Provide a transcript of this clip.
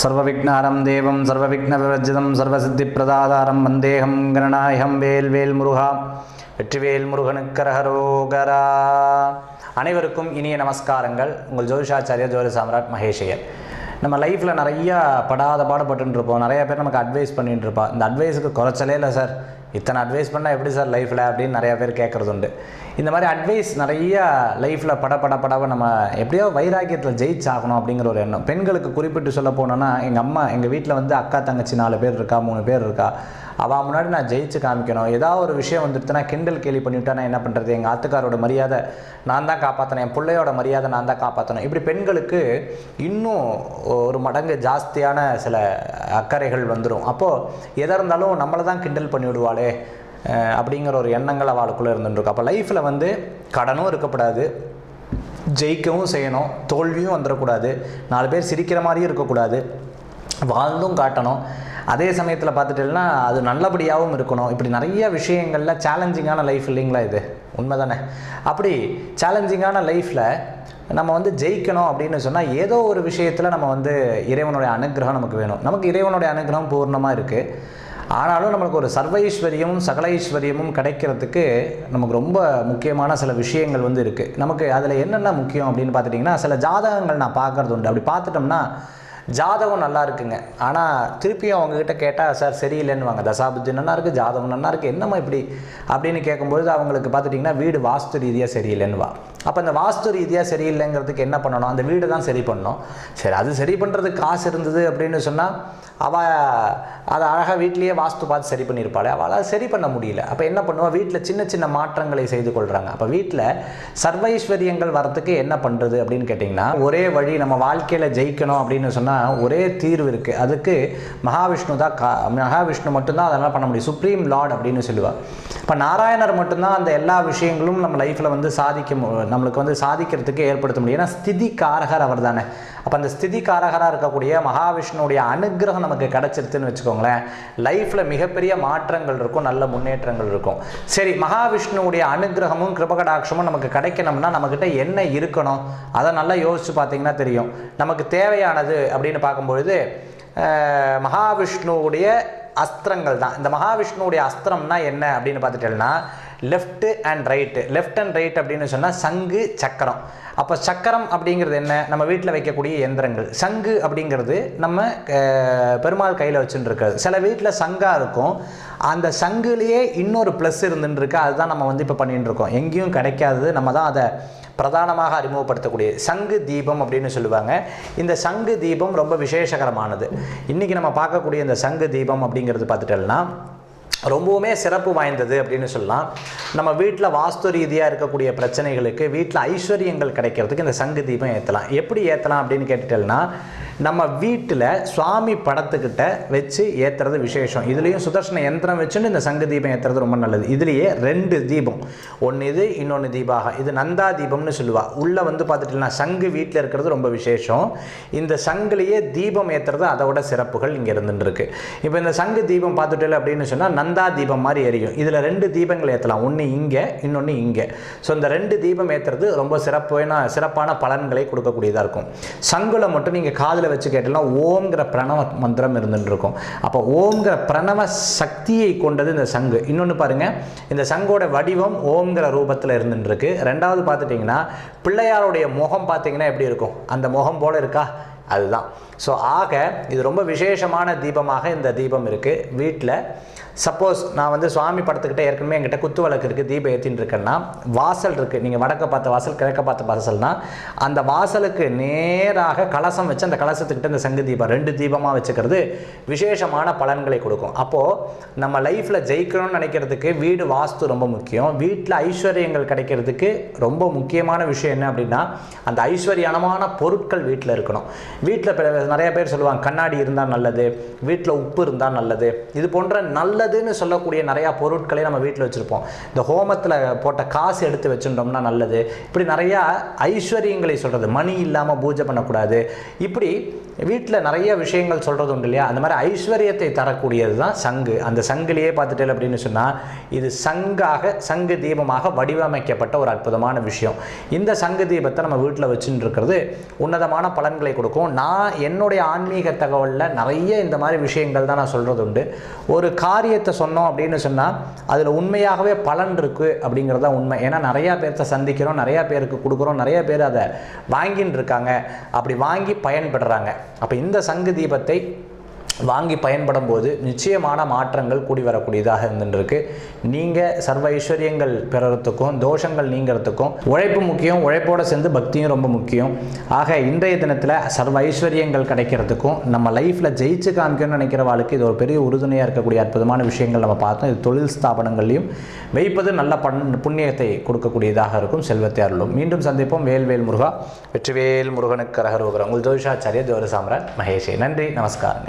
சர்வவிக்னாரம் தேவம் சர்வவிக்ன விவஜிதம் சர்வசித்தி பிரதாதாரம் வந்தேகம் கணநாயகம் வேல் வேல் முருகா வெற்றிவேல் முருகனுக்கரகரோகரா அனைவருக்கும் இனிய நமஸ்காரங்கள். உங்கள் ஜோதிஷாச்சாரியா ஜோதி சாம்ராட் மகேஷையர். நம்ம லைஃப்பில் நிறையா படாத பாடுபட்டு இருப்போம் நிறைய பேர் நமக்கு அட்வைஸ் பண்ணிட்டு இருப்பா இந்த அட்வைஸுக்கு குறைச்சலே இல்லை சார் இத்தனை அட்வைஸ் பண்ணால் எப்படி சார் லைஃப்பில் அப்படின்னு நிறையா பேர் கேட்குறது உண்டு இந்த மாதிரி அட்வைஸ் நிறைய லைஃப்பில் பட பட படவை நம்ம எப்படியோ வைராக்கியத்தில் ஜெயிச்சாகணும் அப்படிங்கிற ஒரு எண்ணம். பெண்களுக்கு குறிப்பிட்டு சொல்ல போனோன்னா எங்கள் அம்மா எங்கள் வீட்டில் வந்து அக்கா தங்கச்சி நாலு பேர் இருக்கா மூணு பேர் இருக்கா அவள் முன்னாடி நான் ஜெயிச்சு காமிக்கணும். ஏதாவது ஒரு விஷயம் வந்துடுத்துனா கிண்டல் கேலி பண்ணிவிட்டா நான் என்ன பண்ணுறது எங்கள் ஆத்துக்காரோட மரியாதை நான் தான் காப்பாற்றணும் என் பிள்ளையோட மரியாதை நான் தான் காப்பாற்றணும் இப்படி பெண்களுக்கு இன்னும் ஒரு மடங்கு ஜாஸ்தியான சில அக்கறைகள் வந்துடும் அப்போது எதாக இருந்தாலும் நம்மளை தான் கிண்டல் பண்ணி விடுவாளே அப்படிங்கிற ஒரு எண்ணங்கள் அவளுக்குள்ளே இருந்துருக்கு அப்போ லைஃப்பில் வந்து கடனும் இருக்கக்கூடாது ஜெயிக்கவும் செய்யணும் தோல்வியும் வந்துடக்கூடாது நாலு பேர் சிரிக்கிற மாதிரியும் இருக்கக்கூடாது வாழ்ந்தும் காட்டணும். அதே சமயத்தில் பார்த்துட்டேன்னா அது நல்லபடியாகவும் இருக்கணும். இப்படி நிறைய விஷயங்களில் சேலஞ்சிங்கான லைஃப் இல்லைங்களா இது? உண்மை தானே அப்படி சேலஞ்சிங்கான லைஃப்பில் நம்ம வந்து ஜெயிக்கணும் அப்படின்னு சொன்னால் ஏதோ ஒரு விஷயத்தில் நம்ம வந்து இறைவனுடைய அனுகிரகம் நமக்கு வேணும். நமக்கு இறைவனுடைய அனுகிரகம் பூர்ணமாக இருக்குது ஆனாலும் நம்மளுக்கு ஒரு சர்வைஸ்வரியமும் சகலைஸ்வரியமும் கிடைக்கிறதுக்கு நமக்கு ரொம்ப முக்கியமான சில விஷயங்கள் வந்து இருக்குது நமக்கு அதில் என்னென்ன முக்கியம் அப்படின்னு பார்த்துட்டிங்கன்னா சில ஜாதகங்கள் நான் பார்க்குறது உண்டு. அப்படி பார்த்துட்டோம்னா ஜாதகம் நல்லா இருக்குங்க. ஆனால் திருப்பியும் அவங்கக்கிட்ட கேட்டால் சார் சரியில்லைன்னு வாங்க தசாபுத்தி நல்லா இருக்குது ஜாதகம் நல்லா இருக்குது என்னம்மா இப்படி? அப்படின்னு கேட்கும்பொழுது அவங்களுக்கு பார்த்துட்டிங்கன்னா வீடு வாஸ்து ரீதியாக சரியில்லைன்னு வா அப்போ அந்த வாஸ்து ரீதியாக சரியில்லைங்கிறதுக்கு என்ன பண்ணணும்? அந்த வீடு தான் சரி பண்ணணும். சரி அது சரி பண்ணுறதுக்கு காசு இருந்தது அப்படின்னு சொன்னால் அவள் அதை அழகாக வீட்லேயே வாஸ்து பார்த்து சரி பண்ணியிருப்பாள் அவளால் சரி பண்ண முடியல. அப்போ என்ன பண்ணுவா? வீட்டில் சின்ன சின்ன மாற்றங்களை செய்து கொள்கிறாங்க அப்போ வீட்டில் சர்வைஸ்வரியங்கள் வரத்துக்கு என்ன பண்ணுறது அப்படின்னு கேட்டிங்கன்னா ஒரே வழி நம்ம வாழ்க்கையில் ஜெயிக்கணும் அப்படின்னு சொன்னால் ஒரே தீர்வு இருக்குது அதுக்கு மகாவிஷ்ணு தான் கா மகாவிஷ்ணு மட்டும்தான் அதெல்லாம் பண்ண முடியும். சுப்ரீம் லார்ட் அப்படின்னு சொல்லுவாள் இப்போ நாராயணர் மட்டும்தான் அந்த எல்லா விஷயங்களும் நம்ம லைஃப்பில் வந்து சாதிக்க நம்மளுக்கு வந்து சாதிக்கிறதுக்கு ஏற்படுத்த முடியும். ஏன்னா ஸ்திதி காரகர் அவர் தானே அப்போ அந்த ஸ்திதி காரகராக இருக்கக்கூடிய மகாவிஷ்ணுடைய அனுகிரகம் நமக்கு கிடச்சிருதுன்னு வச்சுக்கோங்களேன். லைஃப்பில் மிகப்பெரிய மாற்றங்கள் இருக்கும் நல்ல முன்னேற்றங்கள் இருக்கும். சரி மகாவிஷ்ணுவுடைய அனுகிரகமும் கிருபகடாட்சமும் நமக்கு கிடைக்கணும்னா நம்மக்கிட்ட என்ன இருக்கணும்? அதை நல்லா யோசிச்சு பார்த்தீங்கன்னா தெரியும். நமக்கு தேவையானது அப்படின்னு பார்க்கும்பொழுது மகாவிஷ்ணுவுடைய அஸ்திரங்கள் தான். இந்த மகாவிஷ்ணுவுடைய அஸ்திரம்னா என்ன அப்படின்னு பார்த்துட்டேன்னா left and right left and right அப்படின்னு சொன்னால் சங்கு சக்கரம். அப்போ சக்கரம் அப்படிங்கிறது என்ன? நம்ம வீட்டில் வைக்கக்கூடிய எந்திரங்கள் சங்கு அப்படிங்கிறது நம்ம பெருமாள் கையில் வச்சுட்டு இருக்கிறது சில வீட்டில் சங்காக இருக்கும். அந்த சங்குலேயே இன்னொரு ப்ளஸ் இருந்துன்னு இருக்கு அதுதான் நம்ம வந்து இப்போ பண்ணிட்டு இருக்கோம் எங்கேயும் கிடைக்காது நம்ம தான் அதை பிரதானமாக அறிமுகப்படுத்தக்கூடிய சங்கு தீபம் அப்படின்னு சொல்லுவாங்க. இந்த சங்கு தீபம் ரொம்ப விசேஷகரமானது. இன்றைக்கி நம்ம பார்க்கக்கூடிய இந்த சங்கு தீபம் அப்படிங்கிறது பார்த்துட்டோம்னா ரொம்பவுமே சிறப்பு வாய்ந்தது அப்படின்னு சொல்லலாம். நம்ம வீட்டில் வாஸ்து ரீதியாக இருக்கக்கூடிய பிரச்சனைகளுக்கு வீட்டில் ஐஸ்வர்யங்கள் கிடைக்கிறதுக்கு இந்த சங்கு தீபம் ஏற்றலாம் எப்படி ஏற்றலாம் அப்படின்னு கேட்டுட்டேன்னா நம்ம வீட்டில் சுவாமி படத்துக்கிட்ட வச்சு ஏற்றுறது விசேஷம். இதுலேயும் சுதர்ஷன யந்திரம் வச்சுன்னு இந்த சங்கு தீபம் ஏற்றுறது ரொம்ப நல்லது. இதுலேயே ரெண்டு தீபம். ஒன்று இது இன்னொன்று தீபாக. இது நந்தா தீபம்னு சொல்லுவா. உள்ளே வந்து பார்த்துட்டீங்கன்னா சங்கு வீட்டில் இருக்கிறது ரொம்ப விசேஷம். இந்த சங்குலேயே தீபம் ஏற்றுறது அதோட சிறப்புகள் இங்கே இருந்துருக்கு இப்போ இந்த சங்கு தீபம் பார்த்துட்டல அப்படின்னு சொன்னால் நந்தா தீபம் மாதிரி எரியும். இதில் ரெண்டு தீபங்கள் ஏற்றலாம் ஒன்று இங்கே இன்னொன்று இங்கே. ஸோ இந்த ரெண்டு தீபம் ஏற்றுறது ரொம்ப சிறப்பான சிறப்பான பலன்களை கொடுக்கக்கூடியதாக இருக்கும். சங்குல மட்டும் நீங்கள் காதில் வச்சு கேட்டீங்கன்னா ஓம்ங்கிற பிரணவ மந்திரம் இருந்துட்டு இருக்கும் அப்போ ஓம்ங்கிற பிரணவ சக்தியை கொண்டது இந்த சங்கு. இன்னொன்று பாருங்க இந்த சங்கோட வடிவம் ஓம்ங்கிற ரூபத்தில் இருந்துட்டு இருக்கு ரெண்டாவது பார்த்துட்டிங்கன்னா பிள்ளையாருடைய முகம் பார்த்தீங்கன்னா எப்படி இருக்கும்? அந்த முகம் போல இருக்கா? அதுதான். ஸோ ஆக இது ரொம்ப விசேஷமான தீபமாக இந்த தீபம் இருக்குது வீட்டில் சப்போஸ் நான் வந்து சுவாமி படத்துக்கிட்ட ஏற்கனவே என்கிட்ட குத்து வழக்கு இருக்குது தீபம் ஏற்றின்னு இருக்கேன்னா வாசல் இருக்குது நீங்கள் வடக்க பார்த்த வாசல் கிழக்க பார்த்த வாசல்னா அந்த வாசலுக்கு நேராக கலசம் வச்சு அந்த கலசத்துக்கிட்ட இந்த சங்கு தீபம் ரெண்டு தீபமாக வச்சுக்கிறது விசேஷமான பலன்களை கொடுக்கும். அப்போது நம்ம லைஃப்பில் ஜெயிக்கணும்னு நினைக்கிறதுக்கு வீடு வாஸ்து ரொம்ப முக்கியம். வீட்டில் ஐஸ்வர்யங்கள் கிடைக்கிறதுக்கு ரொம்ப முக்கியமான விஷயம் என்ன அப்படின்னா அந்த ஐஸ்வர்யமான பொருட்கள் வீட்டில் இருக்கணும். வீட்டில் நிறைய பேர் சொல்லுவாங்க கண்ணாடி இருந்தால் நல்லது வீட்டில் உப்பு இருந்தால் நல்லது. இது போன்ற நல்லதுன்னு சொல்லக்கூடிய நிறையா பொருட்களை நம்ம வீட்டில் வச்சுருப்போம். இந்த ஹோமத்தில் போட்ட காசு எடுத்து வச்சுட்டோம்னா நல்லது. இப்படி நிறையா ஐஸ்வர்யங்களை சொல்கிறது மணி இல்லாமல் பூஜை பண்ணக்கூடாது. இப்படி வீட்டில் நிறைய விஷயங்கள் சொல்கிறது உண்டு இல்லையா? அந்த மாதிரி ஐஸ்வர்யத்தை தரக்கூடியது தான் சங்கு. அந்த சங்குலேயே பார்த்துட்டேன் அப்படின்னு சொன்னால் இது சங்காக சங்கு தீபமாக வடிவமைக்கப்பட்ட ஒரு அற்புதமான விஷயம். இந்த சங்கு தீபத்தை நம்ம வீட்டில் வச்சுட்டு இருக்கிறது உன்னதமான பலன்களை கொடுக்கும். நான் என்ன என்னுடைய ஆன்மீக தகவலில் நிறைய இந்த மாதிரி விஷயங்கள் தான் நான் சொல்கிறது உண்டு. ஒரு காரியத்தை சொன்னோம் அப்படின்னு சொன்னால் அதில் உண்மையாகவே பலன் இருக்குது அப்படிங்கிறது தான் உண்மை. ஏன்னா நிறையா பேர்த்த சந்திக்கிறோம் நிறையா பேருக்கு கொடுக்குறோம் நிறையா பேர் அதை வாங்கின்னு இருக்காங்க அப்படி வாங்கி பயன்படுறாங்க. அப்போ இந்த சங்கு தீபத்தை வாங்கி பயன்படும் போது நிச்சயமான மாற்றங்கள் கூடி வரக்கூடியதாக இருந்துருக்கு நீங்கள் சர்வ ஐஸ்வர்யங்கள் பெறறதுக்கும் தோஷங்கள் நீங்கிறதுக்கும் உழைப்பு முக்கியம் உழைப்போடு சேர்ந்து பக்தியும் ரொம்ப முக்கியம். ஆக இன்றைய தினத்தில் சர்வ ஐஸ்வர்யங்கள் கிடைக்கிறதுக்கும் நம்ம லைஃப்பில் ஜெயிச்சு காமிக்கணும்னு நினைக்கிற வாழ்க்கை இது ஒரு பெரிய உறுதுணையாக இருக்கக்கூடிய அற்புதமான விஷயங்கள் நம்ம பார்த்தோம். இது தொழில் ஸ்தாபனங்கள்லையும் வைப்பது நல்ல பண் புண்ணியத்தை கொடுக்கக்கூடியதாக இருக்கும். செல்வத்தை அருளும். மீண்டும் சந்திப்போம். வேல்வேல் முருகா. வெற்றிவேல் முருகனுக்கு ரகரோகரம் உங்கள் ஜோதிஷாச்சாரிய ஜோதி சாம்ராட் மகேஷே. நன்றி. நமஸ்காரங்கள்.